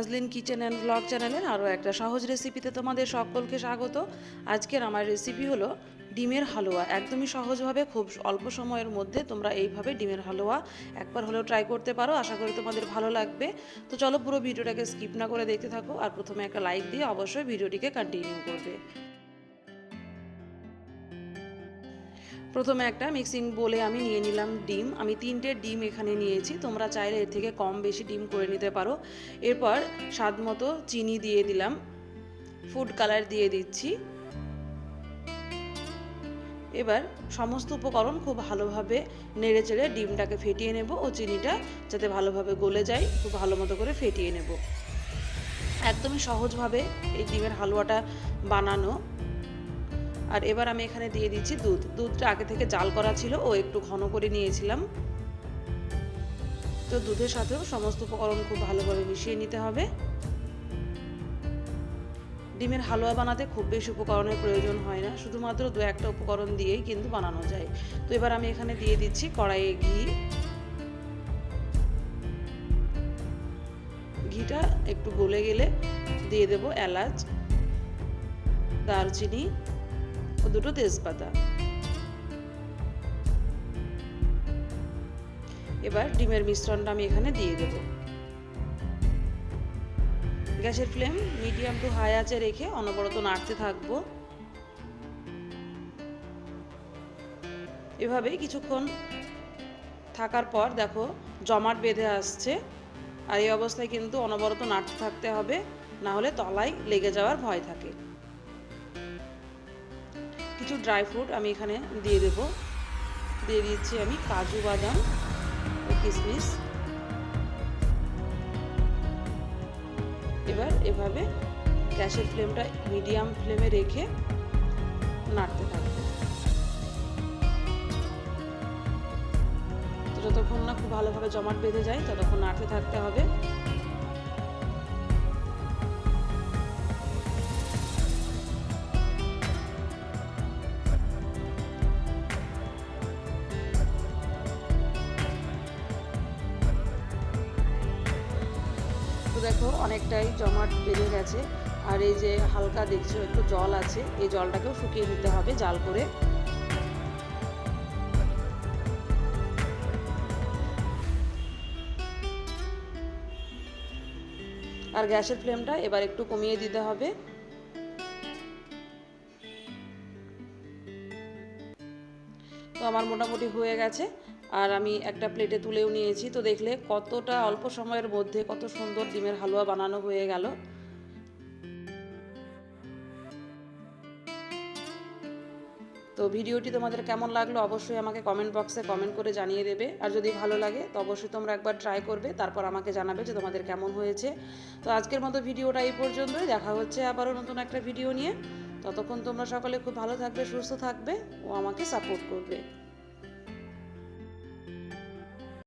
Azlin kitchen and blog চ্যানেলের আরও একটা সহজ রেসিপিতে তোমাদের সকলকে স্বাগত। আজকের আমার রেসিপি হলো ডিমের হালুয়া। একদমই সহজভাবে খুব অল্প সময়ের মধ্যে তোমরা এইভাবে ডিমের হালুয়া একবার হলেও ট্রাই করতে পারো। আশা করি তোমাদের ভালো লাগবে। তো চলো পুরো ভিডিওটাকে স্কিপ না করে দেখতে থাকো আর প্রথমে একটা লাইক দিয়ে অবশ্যই ভিডিওটিকে কন্টিনিউ করবে। প্রথমে একটা মিক্সিং বলে আমি নিয়ে নিলাম ডিম। আমি তিনটে ডিম এখানে নিয়েছি। তোমরা চাইলে এর থেকে কম বেশি ডিম করে নিতে পারো। এরপর স্বাদ মতো চিনি দিয়ে দিলাম। ফুড কালার দিয়ে দিচ্ছি। এবার সমস্ত উপকরণ খুব ভালোভাবে নেড়ে চেড়ে ডিমটাকে ফেটিয়ে নেব ও চিনিটা যাতে ভালোভাবে গলে যায়, খুব ভালো মতো করে ফেটিয়ে নেব। একদমই সহজভাবে এই ডিমের হালুয়াটা বানানো আর এবার আমি এখানে দিয়ে দিচ্ছি দুধ। দুধটা আগে থেকে জাল করা ছিল, ও একটু ঘন করে নিয়েছিলাম। তো দুধের সাথেও সমস্ত উপকরণ খুব ভালোভাবে মিশিয়ে নিতে হবে। ডিমের হালুয়া বানাতে খুব বেশি উপকরণের প্রয়োজন হয় না, শুধুমাত্র দু একটা উপকরণ দিয়েই কিন্তু বানানো যায়। তো এবার আমি এখানে দিয়ে দিচ্ছি কড়াইয়ে ঘি। ঘিটা একটু গলে গেলে দিয়ে দেব এলাচ, দারচিনি ও দুটো তেজপাতা এবার ডিমের মিশ্রণটা আমি এখানে দিয়ে দেব। গ্যাসের ফ্লেম মিডিয়াম টু হাই আঁচে রেখে অনবরত নাড়তে থাকব। এভাবেই কিছুক্ষণ থাকার পর দেখো জমাট বেঁধে আসছে। আর এই অবস্থায় কিন্তু অনবরত নাড়তে থাকতে হবে, না হলে তলায় লেগে যাওয়ার ভয় থাকে। কিছু ড্রাই ফ্রুট আমি এখানে দিয়ে দেবো। দিয়ে দিচ্ছি আমি কাজু বাদাম ও কিশমিশ এবার এভাবে গ্যাসের ফ্লেমটা মিডিয়াম ফ্লেমে রেখে নাড়তে থাকব। যতক্ষণ না খুব ভালোভাবে জমাট বেঁধে যায়, ততক্ষণ নাড়তে থাকতে হবে। দেখো, অনেকটাই জমাট বেড়ে গেছে। আর এই যে হালকা দেখছ, একটু জল আছে, এই জলটাকেও শুকিয়ে নিতে হবে জাল করে। আর গ্যাসের ফ্লেমটা এবার একটু কমিয়ে দিতে হবে। তো আমার মোটামুটি হয়ে গেছে। আর আমি একটা প্লেটে তুলেও নিয়েছি। তো দেখলে কতটা অল্প সময়ের মধ্যে কত সুন্দর ডিমের হালুয়া বানানো হয়ে গেল। তো ভিডিওটি তোমাদের কেমন লাগল অবশ্যই আমাকে কমেন্ট বক্সে কমেন্ট করে জানিয়ে দেবে। আর যদি ভালো লাগে, তো অবশ্যই তোমরা একবার ট্রাই করবে, তারপর আমাকে জানাবে যে তোমাদের কেমন হয়েছে। তো আজকের মতো ভিডিওটা এই পর্যন্তই। দেখা হচ্ছে আবারও নতুন একটা ভিডিও নিয়ে। ততক্ষণ তোমরা সকলে খুব ভালো থাকবে সুস্থ থাকবে ও আমাকে সাপোর্ট করবে।